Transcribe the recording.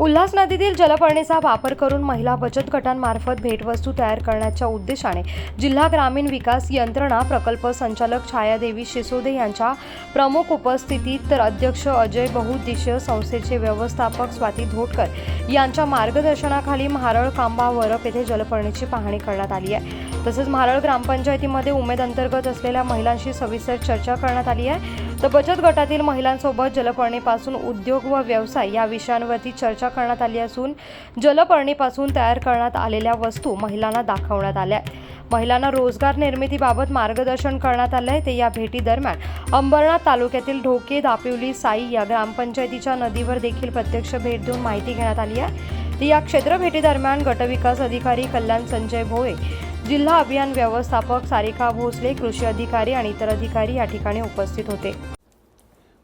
उल्हास नदीतील जलपर्णीचा वापर करून महिला बचत गटांमार्फत भेटवस्तू तयार करण्याच्या उद्देशाने जिल्हा ग्रामीण विकास यंत्रणा प्रकल्प संचालक छायादेवी शिसोदे यांच्या प्रमुख उपस्थितीत तर अध्यक्ष अजय बहुद्देशीय संस्थेचे व्यवस्थापक स्वाती धोटकर यांच्या मार्गदर्शनाखाली म्हारळ कांबा वरप येथे जलपर्णीची पाहणी करण्यात आली आहे. तसेच म्हारळ ग्रामपंचायतीमध्ये उमेद अंतर्गत असलेल्या महिलांशी सविस्तर चर्चा करण्यात आली आहे. तर बचत गटातील महिलांसोबत जलपर्णीपासून उद्योग व व्यवसाय या विषयांवरती चर्चा करण्यात आली असून जलपर्णीपासून तयार करण्यात आलेल्या वस्तू महिलांना दाखवण्यात आल्या महिलांना रोजगार निर्मितीबाबत मार्गदर्शन करण्यात आलं आहे. ते या भेटीदरम्यान अंबरनाथ तालुक्यातील ढोके दापिवली साई या ग्रामपंचायतीच्या नदीवर देखील प्रत्यक्ष भेट देऊन माहिती घेण्यात आली आहे. या क्षेत्र भेटीदरम्यान गटविकास अधिकारी कल्याण संजय भोये जिल्हा अभियान व्यवस्थापक सारिका भोसले कृषी अधिकारी आणि इतर अधिकारी या ठिकाणी उपस्थित होते.